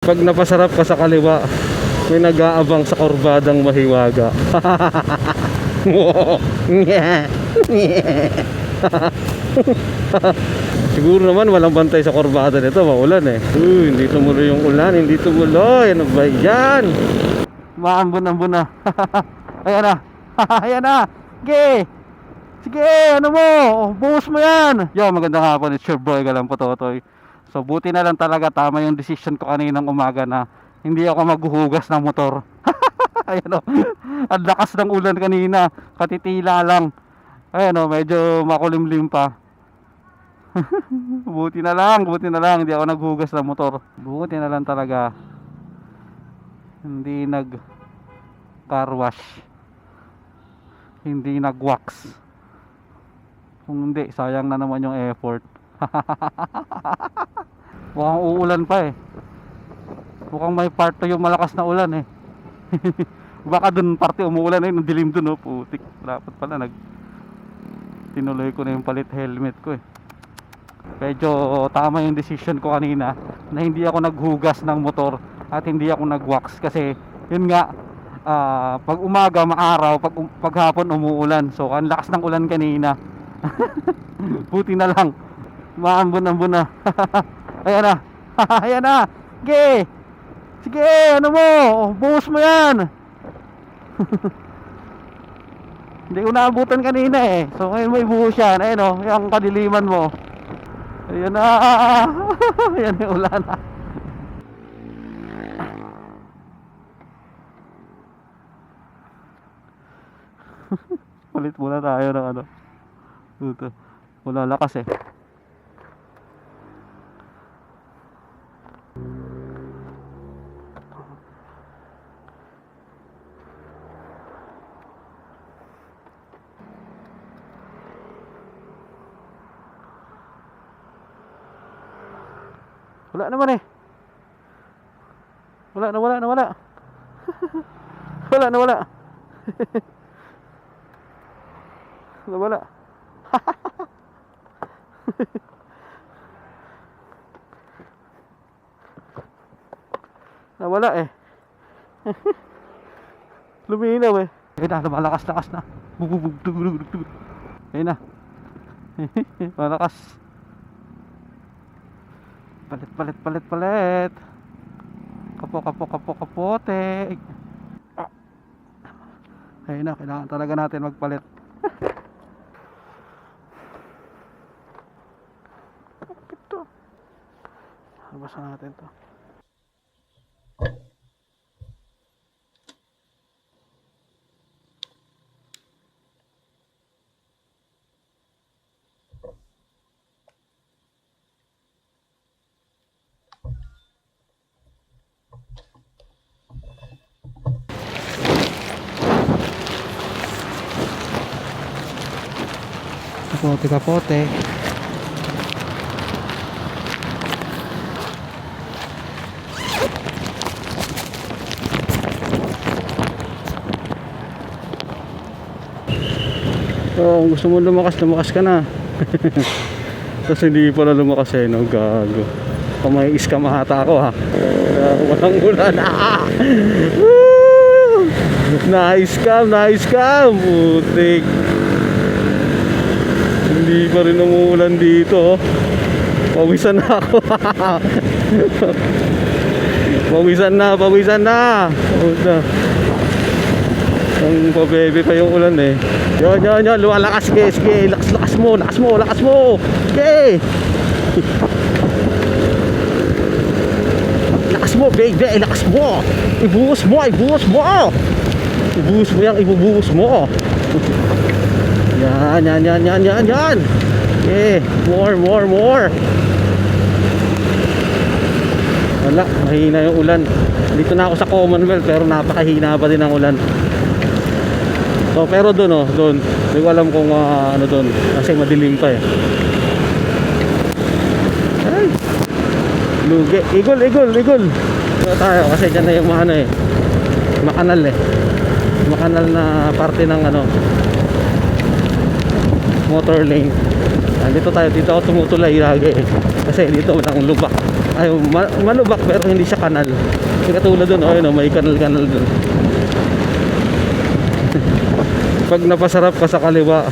Pag napasarap ka sa kaliwa, may nag-aabang sa kurbadang mahiwaga. Siguro naman walang bantay sa kurbada nito, maulan eh. Uy, hindi tumuloy yung ulan, hindi tumuloy. Ano ba yan? Maambon-ambon na. Ayan na. Ayan na. Sige. Sige, ano mo? Buhos mo yan. Yo, magandang hapon. It's your boy, Galang Pototoy. So, buti na lang talaga tama yung decision ko kaninang umaga na hindi ako maghuhugas ng motor. Ayan o. Ang lakas ng ulan kanina. Katitila lang. Ayan o, medyo makulimlim pa. buti na lang, buti na lang. Hindi ako naghugas ng motor. Buti na lang talaga. Hindi nag car wash. Hindi nag wax. Kung hindi, sayang na naman yung effort. Mukhang uulan pa eh. Mukhang may part to yung malakas na ulan eh. Baka dun parte umuulan eh, nung dilim dun oh, putik. Dapat pala nag tinuloy ko na yung palit helmet ko eh. Medyo tama yung decision ko kanina na hindi ako naghugas ng motor at hindi ako nag-wax kasi yun nga ah, pag umaga maaraw, pag um- paghapon umuulan. So ang lakas ng ulan kanina. Buti na lang. Maambon-ambon na. Ayan na. Ayan na. Sige. Sige, ano mo? Buhos mo yan. Hindi ko naabutan kanina eh. So ngayon may buhos yan. Ayun o, yung kadiliman mo. Ayan na. Ayan yung ulan. Palit muna tayo ng ano. Wala lakas eh. Wala naman eh. Wala na wala na wala. wala na wala. wala wala. Nawala eh. Luminaw eh. Ayun na, lumalakas-lakas na. Ayun na. Malakas. Palit, palit, palit, palit. Kapo, kapo, kapo, kapote. Ah. Ayun na, kailangan talaga natin magpalit. Ito. Basa natin to. Kapote, kapote. So, kung gusto mo lumakas, lumakas ka na. Tapos hindi pala lumakas eh, no? Gago. Kung may iskam ata ako ha. Ah, walang ulan. Ah! Woo! Na-scam, na-scam. Putik. Hindi pa rin umuulan dito. oh. Pawisan na ako. pawisan na, pawisan na. Puta. Ang pabebe pa yung ulan eh. Yan, yan, yan. Lumalakas. Sige, sige. Lakas, lakas mo, lakas mo, lakas mo. Sige. Lakas mo, baby. Lakas mo. Ibuhos mo, ibuhos mo. Ibuhos mo yan, ibubuhos mo. Yan, yan, yan, yan, yan, yan. Okay, more, more, more. Wala, mahina yung ulan. Dito na ako sa Commonwealth pero napakahina pa din ang ulan. So, pero doon oh, doon. Hindi ko alam kung ah, ano doon kasi madilim pa eh. Ay. Lugi. Igol, igol, igol. Ito tayo kasi dyan na yung ano eh. Makanal eh. Makanal na parte ng ano motor lane. Nandito tayo, dito ako tumutulay lagi eh. Kasi dito walang lubak. Ay, ma- malubak pero hindi siya kanal. Hindi katulad doon, oh, yun, oh, may kanal-kanal doon. Pag napasarap ka sa kaliwa,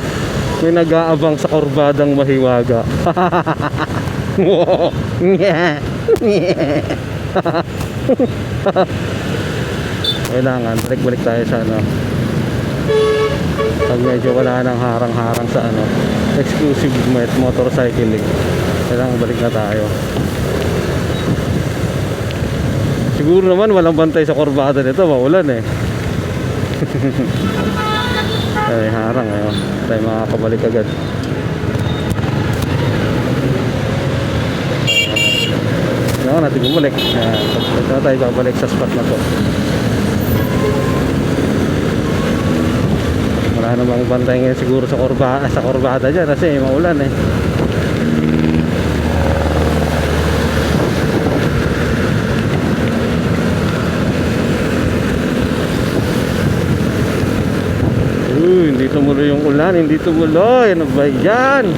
may nag-aabang sa kurbadang mahiwaga. Kailangan, balik-balik tayo sa ano. Pag medyo wala nang harang-harang sa ano, exclusive motorcycling. Kailangan balik na tayo. Siguro naman walang bantay sa kurbada nito, maulan eh. Ay, harang eh. Tayo makakabalik agad. Kailangan natin bumalik. Ayan, Ito na sa spot na to. Wala namang bantay ngayon siguro sa kurba sa kurbada dyan kasi maulan eh. Uy, hindi tumuloy yung ulan, hindi tumuloy. Ano ba yan?